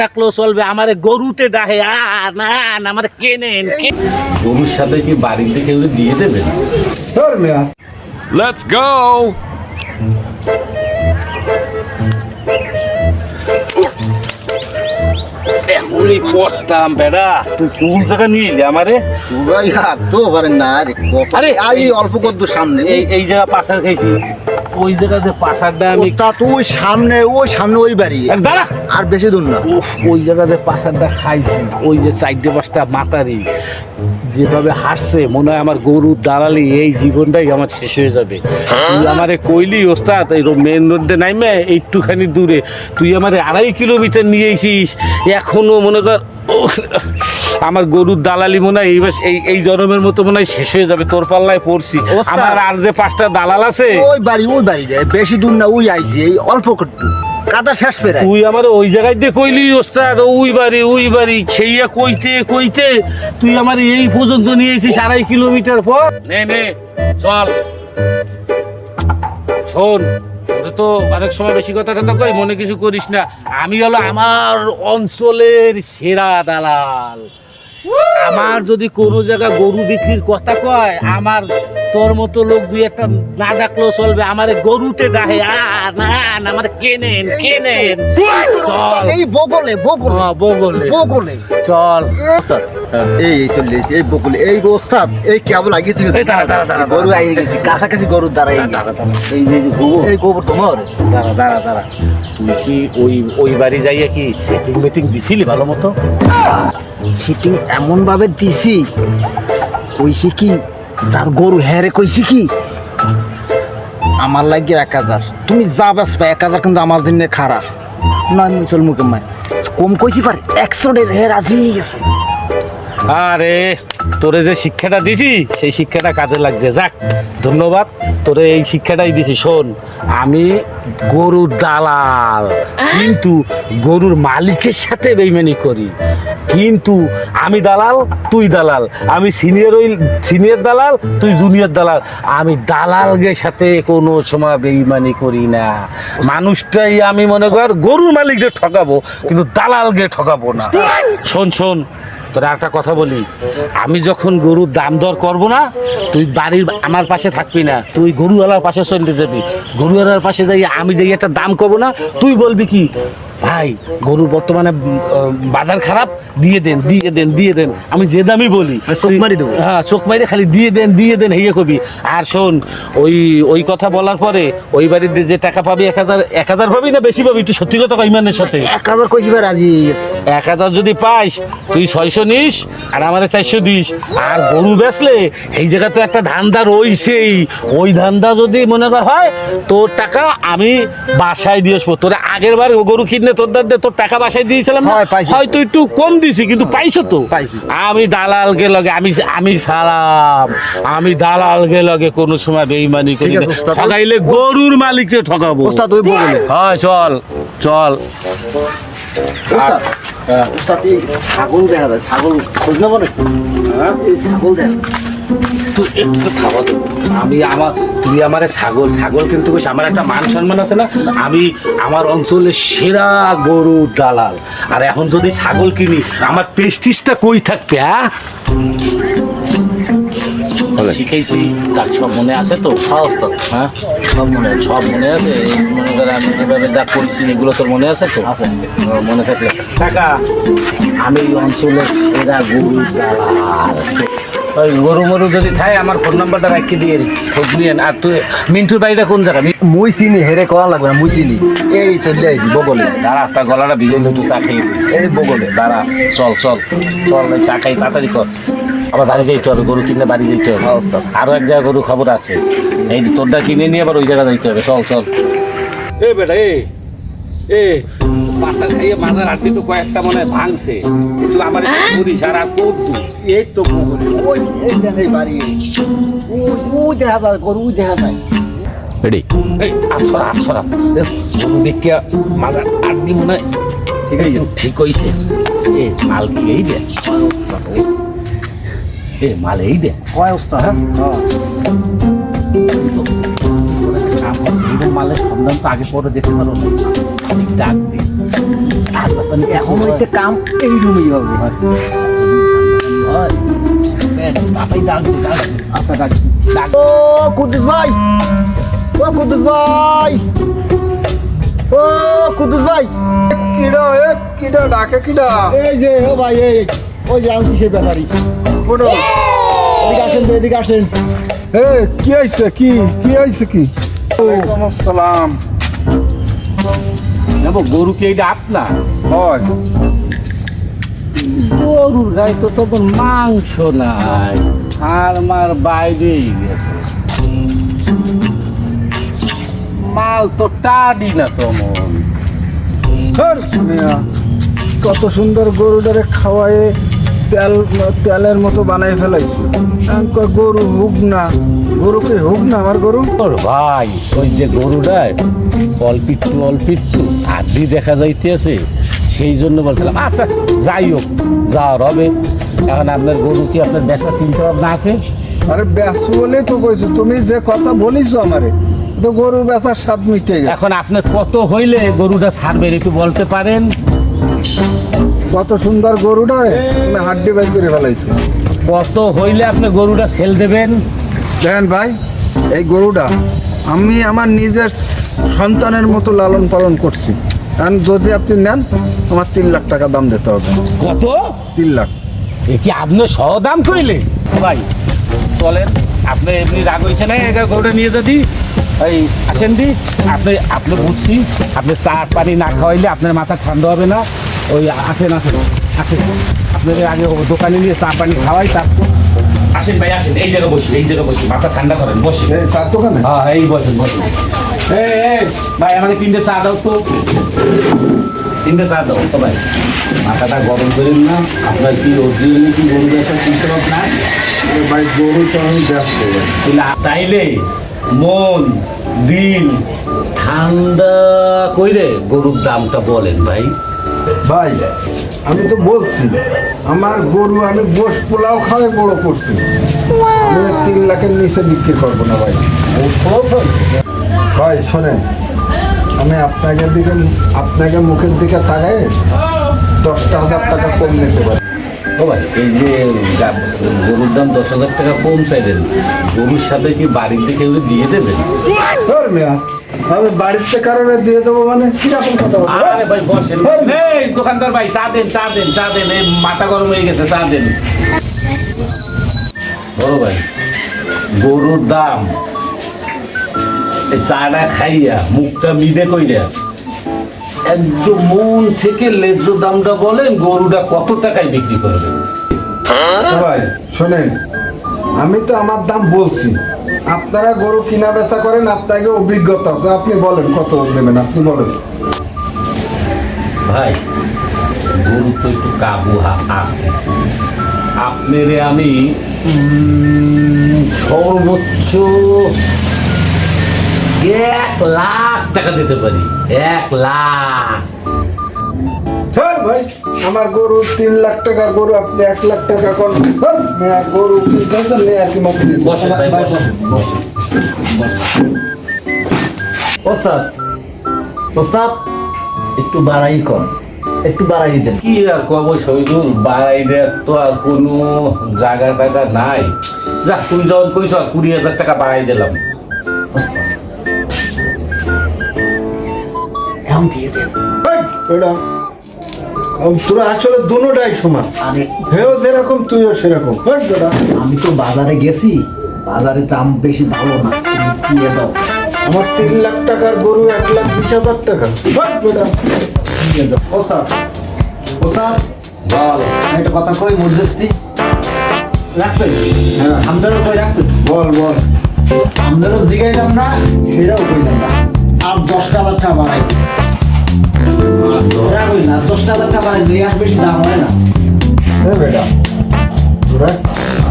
ডাকলো চলবে আমারে গরুতে ডাহে আ না না আমারে কেনেন গরুর সাথে কি বাড়িতে কেউ দিয়ে দেবেন ধর মেয়া। Let's go! এমনই করতাম বেড়া। তুই কোন জায়গা নিয়ে এলি আমারে? তো পারেন না আরে, আরে এই অল্প কদ্দুর সামনে। এই এই জায়গা পাশে খাইছি ওই জায়গা যে পাশারটা আমি ওস্তা তুই সামনে ওই সামনে ওই বাড়ি। দাঁড়া। আর বেশি দূর না। ওই জায়গাতে পাশারটা খাইছি ওই যে চারটে পাঁচটা মাতারি যেভাবে হাসছে মনে হয় আমার গরুর দাঁড়ালি এই জীবনটাই আমার শেষ হয়ে যাবে। তুই আমারে কইলি ওস্তাদ এই মেন রোডে নাইমে একটুখানি দূরে। তুই আমারে আড়াই কিলোমিটার নিয়ে এসিস এখনও মনে কর আমার গরুর দালালি মনে হয় এই এই এই জন্মের মতো মনে হয় শেষ হয়ে যাবে তোর পাল্লায় পড়ছি। আমার আর যে পাঁচটা দালাল আছে ওই বাড়ি ওই বাড়ি রে বেশি দূর না ওই আইছি এই অল্প কটু কাদা শেষ তুই আমার ওই জায়গায় দিয়ে কইলি ওস্তাদ ওই বাড়ি ওই বাড়ি সেইয়া কইতে কইতে তুই আমার এই পর্যন্ত নিয়ে আড়াই কিলোমিটার পর নে নে চল। শোন তো অনেক সময় বেশি কথা টথা কই মনে কিছু করিস না। আমি হলো আমার অঞ্চলের সেরা দালাল। আমার যদি কোনো জায়গা গরু বিক্রির কথা কয় আমার তোর মতো লোক দুই একটা না ডাকলেও চলবে। আমারে গরুতে ডাহে। আ না আমার কেনেন কেনেন। চল। এই বগলে বগলে হ্যাঁ, বগলে। বগলে। চল। এই এই চলে এসেছি, এই বগলে। এই ওস্তাদ এই দাঁড়া, দাঁড়া, গরু আগে গেছি কাছাকাছি গরুর দ্বারা। এই যে। গোবর, এই গোবর তোমার। দাঁড়া দাঁড়া দাঁড়া। তুই কি ওই ওই বাড়ি যাইয়া কি সেটিং মেটিং দিছিলি ভালো মতো? সিটিং এমন ভাবে দিছি কইছি কি তার গরু হ্যারে কইছি কি? আমার লাগে এক হাজার। তুমি যা বাসবা এক হাজার কিন্তু আমার জন্য খারাপ না চল মুখে কম কইছি পার, একশো ডের হের রাজি গেছে। আরে, তোরে যে শিক্ষাটা দিছি, সেই শিক্ষাটা কাজে লাগছে। যাক, ধন্যবাদ, তোরে এই শিক্ষাটাই দিছি, শোন। আমি গরুর দালাল। কিন্তু গরুর মালিকের সাথে বেইমানি করি। কিন্তু আমি দালাল তুই দালাল। আমি সিনিয়র ওই সিনিয়র দালাল তুই জুনিয়র দালাল। আমি দালালদের সাথে কোনো সময় বেইমানি করি না। মানুষটাই আমি মনে কর গরুর মালিকদের ঠকাবো কিন্তু দালালকে ঠকাবো না। শোন শোন। তোরা একটা কথা বলি। আমি যখন গরুর দাম দর করব না, তুই বাড়ির আমার পাশে থাকবি না, তুই গরুওয়ালার পাশে চলতে যাবি। গরুওয়ালার পাশে যাই আমি যাই একটা দাম করব না, তুই বলবি কি ভাই গরুর বর্তমানে বাজার খারাপ দিয়ে দেন দিয়ে দেন দিয়ে দেন। আমি যে দামই বলি চোখ মারি দেবো। হ্যাঁ চোখ মারি খালি দিয়ে দেন দিয়ে দেন হেয়ে কবি। আর শোন ওই ওই কথা বলার পরে ওই বাড়িতে যে টাকা পাবি এক হাজার এক হাজার পাবি না বেশি পাবি? একটু সত্যি কথা ইমানের সাথে। এক হাজার কইছি রাজি এক হাজার যদি পাইস তুই ছয়শো নিস আর আমার চারশো দিস। আর গরু বেচলে এই জায়গা তো একটা ধান্দা রইছেই। ওই ধান্দা যদি মনে কর হয় তোর টাকা আমি বাসায় দিয়ে আসব। তোর আগের বার গরু কিনে তোর দাদা তোর টাকা বাসায় দিয়েছিলাম না হয়। হয়তো একটু কম দিছি কিন্তু পাইছো তো। আমি দালালকে লগে আমি আমি সালাম আমি দালালকে লগে কোনো সময় বেইমানি করি। ঠকাইলে গরুর মালিককে ঠকাবো ওস্তাদ হয় চল চল ওস্তাদ। ওস্তাদ এই ছাগল দেখা যায় ছাগল খোঁজ নেব না হ্যাঁ? ছাগল দেখা আমি আমার তুই আমার ছাগল ছাগল কিন্তু আমার একটা মান সম্মান আছে না? আমি আমার অঞ্চলের সেরা গরু দালাল। আর এখন যদি ছাগল কিনি আমার পেস্টিসটা কই থাকবে হ্যাঁ? শিখেছি তার সব মনে আছে তো? হ্যাঁ ওস্তাদ হ্যাঁ? সব মনে আছে। সব মনে আছে? মনে করে আমি যেভাবে যা করেছি এগুলো তোর মনে আছে তো? মনে থাকলে। টাকা আমি অঞ্চলের সেরা গরু দালাল। ওই গরু মরু যদি খায় আমার ফোন নাম্বারটা রাখি দিয়ে খোঁজ নিয়েন আর তুই মিন্টুর বাড়িটা কোন জায়গা? মুই চিনি হেরে করা লাগবে না মুই চিনি। এই চলে আইছি বগলে। দাঁড়া তার গলাটা ভিজে একটু চা খাইয়ে এই বগলে। দাঁড়া চল চল চল চা খাই তাড়াতাড়ি কর। আবার বাড়ি যাইতে হবে গরু কিনে বাড়ি যাইতে হবে। হ্যাঁ, ওস্তাদ। আরও এক জায়গায় গরু খবর আছে। এই তোরটা কিনে নিয়ে আবার ওই জায়গায় যাইতে হবে। চল চল। এ বেটা এ এ পাশা খাইয়ে মাজার আটটি তো কয়েকটা মনে হয় ভাঙছে। তুই আমার করিস আর আর তোর তুই এই তো ওই এই দেন বাড়ি। ওই দেখা যায় গরু দেখা যায়। Ready? এই আছরা আছরা গরু দেখিয়া মাজার আটটি মনে হয় ঠিক আছে ঠিক হইছে। এ মাল কি এই দে এ মাল এই দে হয়? ওস্তাদ হ্যাঁ মালের সন্ধান তো আগে পরে দেখতে পারো। ডাক দিই। এখন হইতে কাম এই রুমেই হবে। ও কুদ্দুস ভাই। ও কুদ্দুস ভাই। ও কুদ্দুস ভাই। কিডা এ কিডা ডাকে কিডা? এই যে ও ভাই এই ওই যে আনছি সে ব্যাপারি কোন এদিকে আসেন তো এদিকে আসেন। এ কি আইছে কি কি আইছে কি? ওয়ালাইকুম আসসালাম। নেব গরু কি এইটা আপনার হয়। গরুর গায়ে তো তখন মাংস নাই আর মার বাইরেই গেছে। মাল তো টাডি না তেমন কত সুন্দর গরুটারে খাওয়ায়ে তেল তেলের মতো বানাই ফেলাইছে। গরু হুক না গরুকে হুক না আমার গরু? ওর ভাই ওই যে গরুটায় অল্পিট্টু অল্পিট্টু আদি দেখা যাইতেছে সেই জন্য বলছিলাম আচ্ছা যাই হোক যাওয়ার হবে। এখন আপনার গরু কি আপনার বেচা চিন্তা ভাবনা আছে? আরে ব্যস্ত বলেই তো কইছো তুমি যে কথা বলিছো আমারে তো গরু বেচার স্বাদ মিটে গেছে। এখন আপনার কত হইলে গরুটা ছাড়বেন একটু বলতে পারেন? কত সুন্দর গরুটারে তুমি হাড্ডি বাই করে ফেলাইছো। কত হইলে আপনি গরুটা সেল দেবেন? দেখেন ভাই এই গরুটা আমি আমার নিজের সন্তানের মতো লালন পালন করছি। কারণ যদি আপনি নেন আমার তিন লাখ টাকা দাম দিতে হবে। কত? তিন লাখ। এ কি আপনি সহদাম কইলে? ভাই চলেন আপনি এমনি রাগ হয়েছে না একা গরুটা নিয়ে যদি? এই আসেন দি আপনি আপনি বুঝছি আপনি চা পানি না খাওয়াইলে আপনার মাথা ঠান্ডা হবে না। ওই আসেন আসেন আসেন আপনাদের আগে দোকানে নিয়ে চা পানি খাওয়াই তারপর আসেন ভাই আসেন। এই জায়গায় বসি এই জায়গায় বসি মাথা ঠান্ডা করেন বসি এই চার দোকানে? হ্যাঁ এই বসেন বসেন। এই ভাই আমাকে তিনটে চা দাও তো। তিনটে চা দাও তো ভাই। মাথাটা গরম করেন না। আপনার কি অরিজিনালি কি গরু ব্যবসা চিনতে পারেন না ভাই গরু তো আমি ব্যস্ত। তাইলে মন দিল ঠান্ডা কইরে গরুর দামটা বলেন ভাই। ভাই আমি তো বলছি আমার গরু আমি গোশ পোলাও খাওয়াই বড় করছি। আমি তিন লাখের নিচে বিক্রি করব না ভাই। ভাই শোনেন আমি আপনাকে দিকে আপনাকে মুখের দিকে তাকাই দশটা হাজার টাকা কম নিতে পারি। ও ভাই এই যে গরুর দাম দশ হাজার টাকা কম চাইলেন গরুর সাথে কি বাড়ির দিকে দিয়ে দেবেন আমি বাড়িতে কারণে দিয়ে দেবো মানে কীরকম কথা আরে ভাই বসেন। এই দোকানদার ভাই চা দেন চা দেন চা দেন। এই মাথা গরম হয়ে গেছে চা দেন। বড় ভাই গরুর দাম। চাটা খাইয়া মুখটা মিদে কইরা একদম মন থেকে লেজ্জ দামটা বলেন গরুটা কত টাকায় বিক্রি করবেন? ভাই শোনেন আমি তো আমার দাম বলছি। আপনারা গরু কিনা বেচা করেন, আপনাকে অভিজ্ঞতা আছে। আপনি বলেন, কত দেবেন আপনি বলেন। ভাই, গরু তো একটু কাবু আছে। আপনারে আমি সর্বোচ্চ এক লাখ টাকা দিতে পারি। এক লাখ। চল ভাই আমার গরু তিন লাখ টাকার গরু আপনি এক লাখ টাকা কোন। মেয়া গরু কিনতেছেন নে আর কি ওস্তাদ ওস্তাদ একটু বাড়াই কর একটু বাড়াই দেন। কি আর কব শহীদুল বাড়াই দেওয়ার তো আর কোনো জায়গা টাকা নাই। যা তুই যখন কইস কুড়ি হাজার টাকা বাড়াই দিলাম। এখন দিয়ে দেন। এটা তোরা আসলে দুটাই সমান। আরে। হেও যেরকম তুইও সেরকম। আমি তো বাজারে গেছি। বাজারে দাম বেশি ভালো না। দিয়ে দাও। আমার তিন লাখ টাকার গরু এক লাখ বিশ হাজার টাকা। বেটা। দিয়ে দাও। ওস্তাদ। ওস্তাদ। বল একটা কথা কই মধ্যস্থি? রাখবেন হ্যাঁ। আমাদেরও কই রাখবেন বল বল। আমাদেরও জিগাইলাম না সেটাও কইলাম না। আর দশ হাজার টাকা বাড়াই। রাখবই না দশ হাজার টাকা দিলে আর বেশি দাম হয় না। এ বেটা তোরা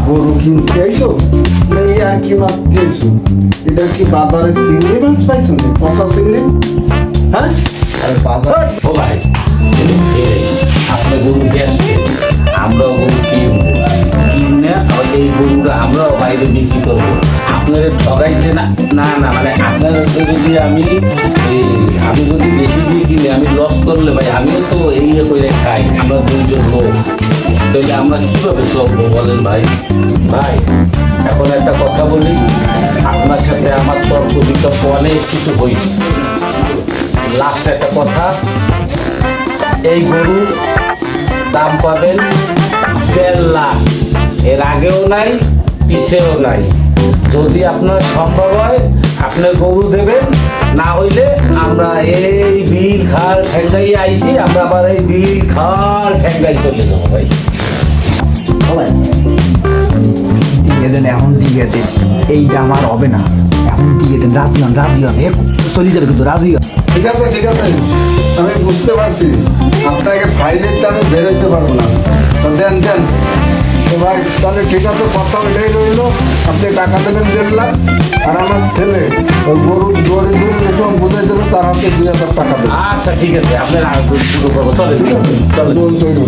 গরু কিনতে আইছো? না এই আর কি মারতে আইছো? এটা কি বাজারে চিংড়ি মাছ পাইছো নি পচা চিংড়ি? হ্যাঁ? আর বাজার ও ভাই আপনি গরু বেচবে আমরাও গরু কিনবো। কিনে আবার এই গরুটা আমরাও বাইরে বিক্রি করব। আপনাদের ঠকা না না না মানে আপনার যদি আমি আমি যদি বেশি দিয়ে কিনি, আমি লস করলে ভাই, আমিও তো এই ইয়ে করে খাই, আমরা দুইজন লোক। তাহলে আমরা কীভাবে চলবো বলেন ভাই? ভাই, এখন একটা কথা বলি, আপনার সাথে আমার তর্ক বিতর্ক অনেক কিছু হয়েছে। লাস্ট একটা কথা, এই গরু দাম পাবেন দেড় লাখ। এর আগেও নাই, পিছেও নাই। যদি আপনার সম্ভব হয় আপনি গরু দেবেন না হইলে আমরা এই বিল খাল ঠেঙ্গাই আইছি আমরা আবার এই বিল খাল ঠেঙ্গাই চলে যাব ভাই। দিয়ে দেন এখন দিয়ে দেন এইটা আমার হবে না এখন দিয়ে দেন রাজি হন রাজি হন চলে যাবে কিন্তু রাজি হন। ঠিক আছে ঠিক আছে আমি বুঝতে পারছি আপনাকে ফাইলের তো আমি বেরোতে পারব না। দেন দেন ভাই তাহলে ঠিক আছে কথা ওইটাই রইল। আপনি টাকা দেবেন দেড় আর আমার ছেলে ওই গরুর জোরে জোরে দেখে বোঝাই দেবে তার হাতে দুই হাজার টাকা দেবে। আচ্ছা ঠিক আছে আপনার শুরু করব। চলে ঠিক আছে? চলে তৈরি